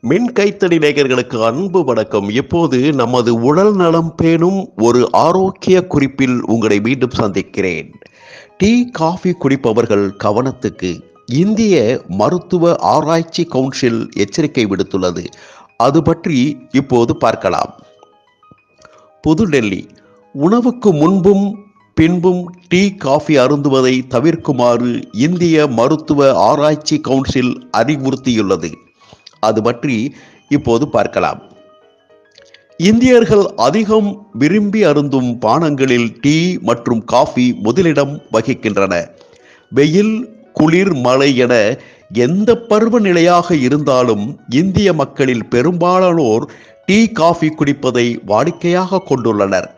மின் கைத்தடி நேயர்களுக்கு அன்பு வணக்கம். இப்போது நமது உடல் நலம் பேணும் ஒரு ஆரோக்கிய குறிப்பில் உங்களை மீண்டும் சந்திக்கிறேன். டீ காஃபி குடிப்பவர்கள் கவனத்துக்கு. இந்திய மருத்துவ ஆராய்ச்சி கவுன்சில் எச்சரிக்கை விடுத்துள்ளது. அது பற்றி இப்போது பார்க்கலாம். புதுடெல்லி. உணவுக்கு முன்பும் பின்பும் டீ காஃபி அருந்துவதை தவிர்க்குமாறு இந்திய மருத்துவ ஆராய்ச்சி கவுன்சில் அறிவுறுத்தியுள்ளது. அது பற்றி இப்போது பார்க்கலாம். இந்தியர்கள் அதிகம் விரும்பி அருந்தும் பானங்களில் டீ மற்றும் காஃபி முதலிடம் வகிக்கின்றன. வெயில் குளிர் மழை என எந்த பருவநிலையாக இருந்தாலும் இந்திய மக்களில் பெரும்பாலானோர் டீ காஃபி குடிப்பதை வாடிக்கையாக கொண்டுள்ளனர்.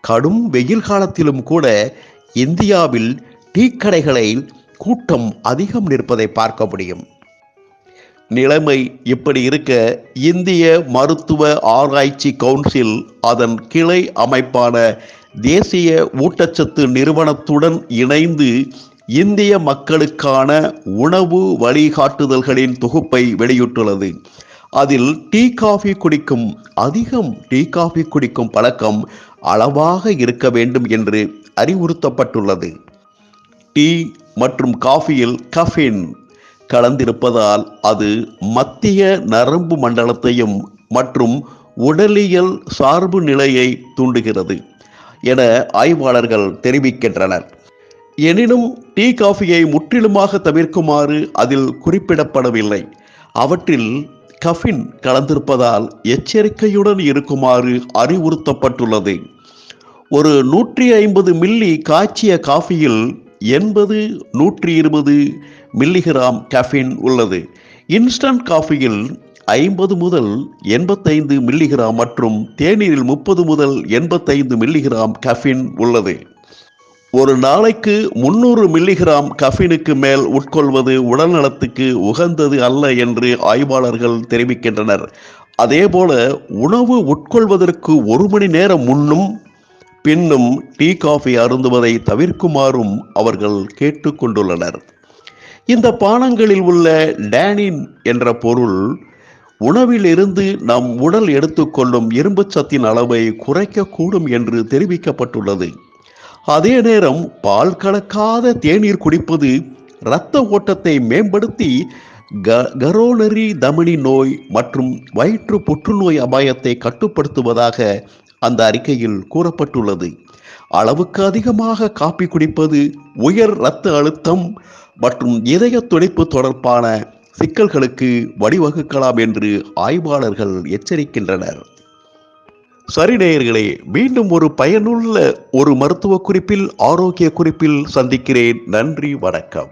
கடும் வெயில் காலத்திலும் கூட இந்தியாவில் டீ கடைகளில் கூட்டம் அதிகம் நிற்பதை பார்க்க முடியும். நிலைமை இப்படி இருக்க இந்திய மருத்துவ ஆராய்ச்சி கவுன்சில் அதன் கிளை அமைப்பான தேசிய ஊட்டச்சத்து நிறுவனத்துடன் இணைந்து இந்திய மக்களுக்கான உணவு வழிகாட்டுதல்களின் தொகுப்பை வெளியிட்டுள்ளது. அதில் டீ காஃபி குடிக்கும் அதிகம் டீ காஃபி குடிக்கும் பழக்கம் அளவாக இருக்க வேண்டும் என்று அறிவுறுத்தப்பட்டுள்ளது. டீ மற்றும் காஃபியில் கஃபின் கலந்திருப்பதால் அது மத்திய நரம்பு மண்டலத்தையும் மற்றும் உடலியல் சார்பு நிலையை தூண்டுகிறது என ஆய்வாளர்கள் தெரிவிக்கின்றனர். எனினும் டீ காஃபியை முற்றிலுமாக தவிர்க்குமாறு அதில் குறிப்பிடப்படவில்லை. அவற்றில் கஃபின் கலந்திருப்பதால் எச்சரிக்கையுடன் இருக்குமாறு அறிவுறுத்தப்பட்டுள்ளது. ஒரு நூற்றி ஐம்பது மில்லி காய்ச்சிய காஃபியில் எண்பது நூற்றி இருபது மில்லிகிராம் கஃபின் உள்ளது. இன்ஸ்டன்ட் காஃபியில் ஐம்பது முதல் எண்பத்தைந்து மில்லிகிராம் மற்றும் தேநீரில் முப்பது முதல் எண்பத்தைந்து மில்லிகிராம் கஃபின் உள்ளது. ஒரு நாளைக்கு முன்னூறு மில்லிகிராம் கஃபினுக்கு மேல் உட்கொள்வது உடல்நலத்துக்கு உகந்தது அல்ல என்று ஆய்வாளர்கள் தெரிவிக்கின்றனர். அதேபோல உணவு உட்கொள்வதற்கு ஒரு மணி நேரம் முன்னும் பின்னும் டீ காஃபி அருந்துவதை தவிர்க்குமாறும் அவர்கள் கேட்டுக்கொண்டுள்ளனர். இந்த பானங்களில் உள்ள டேனின் என்ற பொருள் உணவில் இருந்து நம் உடல் எடுத்துக்கொள்ளும் இரும்புச்சத்தின் அளவை குறைக்கக்கூடும் என்று தெரிவிக்கப்பட்டுள்ளது. அதே நேரம் பால் கலக்காத தேநீர் குடிப்பது இரத்த ஓட்டத்தை மேம்படுத்தி க கரோனரி தமனி நோய் மற்றும் வயிற்று புற்றுநோய் அபாயத்தை கட்டுப்படுத்துவதாக அந்த அறிக்கையில் கூறப்பட்டுள்ளது. அளவுக்கு அதிகமாக காப்பி குடிப்பது உயர் இரத்த அழுத்தம் மற்றும் இதய துடைப்பு தொடர்பான சிக்கல்களுக்கு வழிவகுக்கலாம் என்று ஆய்வாளர்கள் எச்சரிக்கின்றனர். சரி நேயர்களே மீண்டும் ஒரு பயனுள்ள ஒரு மருத்துவ குறிப்பில் ஆரோக்கிய குறிப்பில் சந்திக்கிறேன். நன்றி வணக்கம்.